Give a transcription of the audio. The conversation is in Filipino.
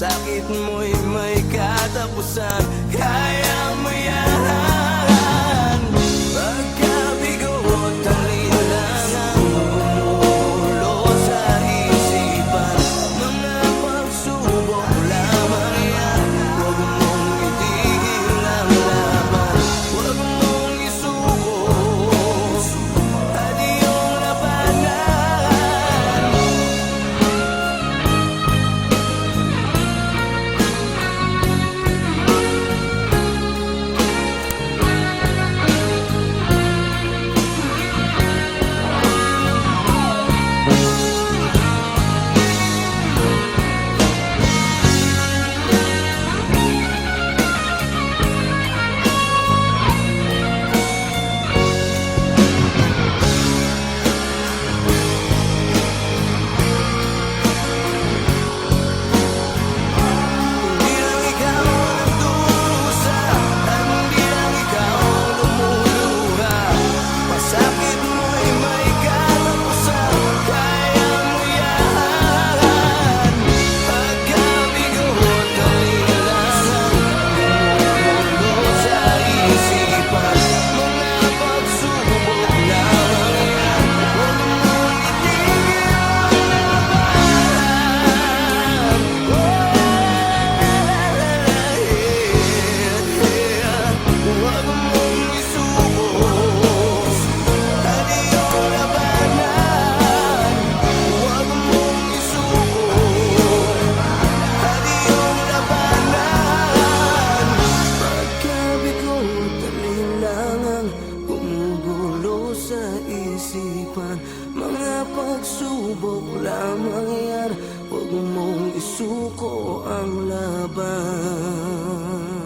Pasakit mo'y may katapusan isuko ang laban